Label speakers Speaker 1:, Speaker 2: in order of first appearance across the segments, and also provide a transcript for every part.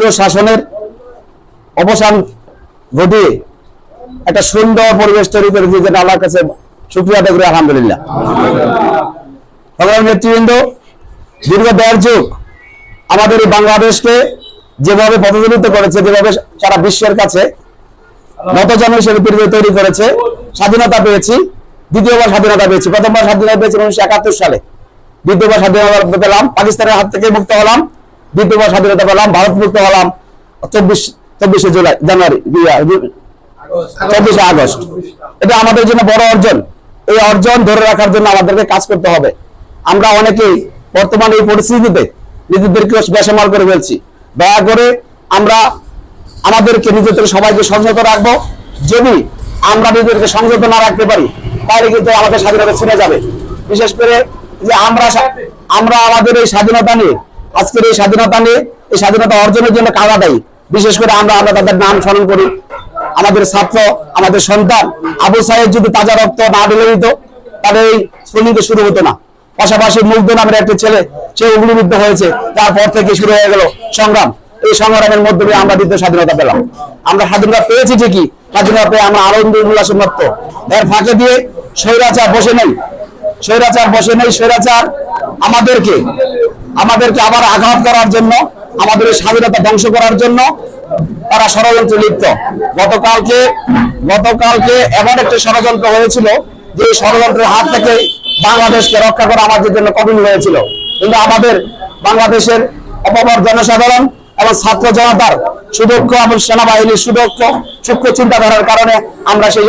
Speaker 1: স্বৈর শাসনের অবসান ঘটিয়ে একটা সুন্দর পরিবেশ তৈরি করে দিয়েছেন আল্লাহর কাছে শুক্রিয়া আদায় আলহামদুলিল্লাহ। সংগ্রামী নেতৃবৃন্দ, দীর্ঘ দেড় যুগ আমাদের এই বাংলাদেশকে যেভাবে প্রতিযোগিত করেছে, যেভাবে সারা বিশ্বের কাছে নতজন হিসেবে পৃথিবী তৈরি করেছে, স্বাধীনতা পেয়েছি, দ্বিতীয়বার স্বাধীনতা পেয়েছি, প্রথমবার স্বাধীনতা পেয়েছি উনিশশো একাত্তর সালে। দ্বিতীয়বার স্বাধীনতা পেলাম, পাকিস্তানের হাত থেকে মুক্ত হলাম দ্বিতীয়বার স্বাধীনতা পেলাম, ভারত মুক্ত হলাম, চব্বিশ, চব্বিশে জুলাই, জানুয়ারি চব্বিশে আগস্ট। এটা আমাদের জন্য বড় অর্জন। এই অর্জন ধরে রাখার জন্য আমাদেরকে কাজ করতে হবে। আমরা অনেকেই বর্তমান এই পরিস্থিতিতে নিজেদেরকে বেসামাল করে ফেলছি। দয়া করে আমরা আমাদেরকে নিজেদের সবাইকে সংযত রাখব। যদি আমরা নিজেদেরকে সংযত না রাখতে পারি, তাহলে কিন্তু আমাদের স্বাধীনতা ছিনে যাবে। বিশেষ করে যে আমরা আমরা আমাদের এই স্বাধীনতা নিয়ে আজকের এই স্বাধীনতা নিয়ে, এই স্বাধীনতা অর্জনের জন্য কারা দায়ী? বিশেষ করে আমরা আমরা তাদের নাম স্মরণ করি। আমাদের ছাত্র, আমাদের সন্তান, আবু সাহেব যদি তাজা রক্ত না ঢেলে দিত, তাহলে এই শ্রমিক শুরু হতো না। পাশাপাশি মুগ্ধ নামের একটি ছেলে, সে অগ্নিবিদ্ধ হয়েছে। তারপর থেকে শুরু হয়ে গেল সংগ্রাম। এই সংগ্রামের মধ্যে দিয়ে আমরা দ্বিতীয় স্বাধীনতা পেলাম। আমরা স্বাধীনতা পেয়েছি ঠিকই স্বাধীনতা পেয়ে আমরা আনন্দ উল্লাস উন্মত্ত এর ফাঁকে দিয়ে স্বৈরাচার বসে নেই। স্বৈরাচার বসে নেই, স্বৈরাচার আমাদেরকে আমাদেরকে আবার আঘাত করার জন্য, আমাদের স্বাধীনতা ধ্বংস করার জন্য তারা ষড়যন্ত্রে লিপ্ত। গতকালকে গতকালকে এমন একটি ষড়যন্ত্র হয়েছিল যে ষড়যন্ত্রের হাত থেকে বাংলাদেশকে রক্ষা করা আমাদের জন্য কঠিন হয়েছিল। কিন্তু আমাদের বাংলাদেশের অপবর জনসাধারণ এবং ছাত্র জনতার সুদক্ষ এবং সেনাবাহিনীর সুদক্ষ, সূক্ষ্ম চিন্তাধারার কারণে আমরা সেই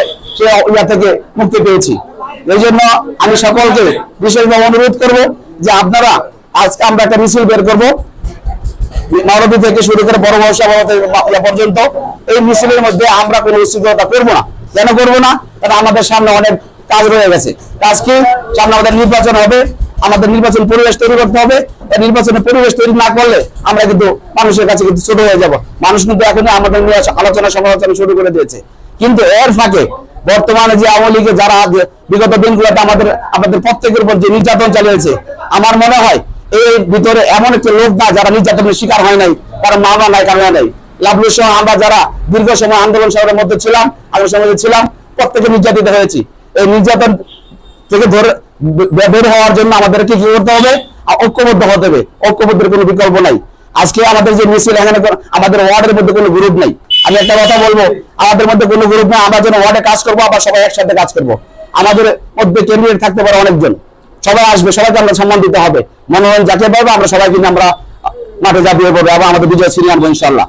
Speaker 1: ইয়া থেকে মুক্তি পেয়েছি। এই জন্য আমি সকলকে বিশেষভাবে অনুরোধ করব যে আপনারা আজকে আমরা একটা মিছিল বের করব। মানবী থেকে শুরু করে বড় ইয়া পর্যন্ত। এই মিছিলের মধ্যে আমরা কোনো উচ্ছৃঙ্খলতা করব না। কেন করব না? কারণ আমাদের সামনে অনেক কাজ রয়ে গেছে। কাজ কি? সামনে আমাদের নির্বাচন হবে। আমাদের নির্বাচন পরিবেশ তৈরি করতে হবে। নির্বাচনের পরিবেশ তৈরি না করলে আমরা কিন্তু মানুষের কাছে কিন্তু ছোট হয়ে যাব। মানুষ কিন্তু এখন আমাদের নিয়ে আলোচনা, সমালোচনা শুরু করে দিয়েছে। কিন্তু এর ফাঁকে বর্তমানে যে আওয়ামী লীগের যারা বিগত দিনগুলোতে আমাদের আমাদের প্রত্যেকের উপর যে নির্যাতন চালিয়েছে, আমার মনে হয় এই ভিতরে এমন একটা লোক না যারা নির্যাতনের শিকার হয় নাই কারণ মামলা নাই কারণ নাই। লাভলু সহ আমরা যারা দীর্ঘ সময় আন্দোলন শহরের মধ্যে ছিলাম আন্দোলন সমাজে ছিলাম, প্রত্যেকে নির্যাতিত হয়েছি। এই নির্যাতন থেকে ধরে বের হওয়ার জন্য আমাদেরকে কি করতে হবে? ঐক্যবদ্ধ হতে হবে। ঐক্যবদ্ধের কোনো বিকল্প নাই। আজকে আমাদের যে মিছিল, এখানে আমাদের ওয়ার্ডের মধ্যে কোনো গ্রুপ নাই। আমি একটা কথা বলব, আমাদের মধ্যে কোনো গ্রুপ নাই, আমরা যেন ওয়ার্ডে কাজ করব, আবার সবাই একসাথে কাজ করব। আমাদের মধ্যে ক্যান্ডিডেট থাকতে পারে অনেকজন। সবাই আসবে, সবাইকে আমরা সম্মান দিতে হবে। মনোনয়ন যাকে পাবো, আমরা সবাই কিন্তু আমরা মাঠে ঝাঁপিয়ে পড়বে আবার আমাদের বিজয় ছিনিয়ে আনব ইনশাল্লাহ।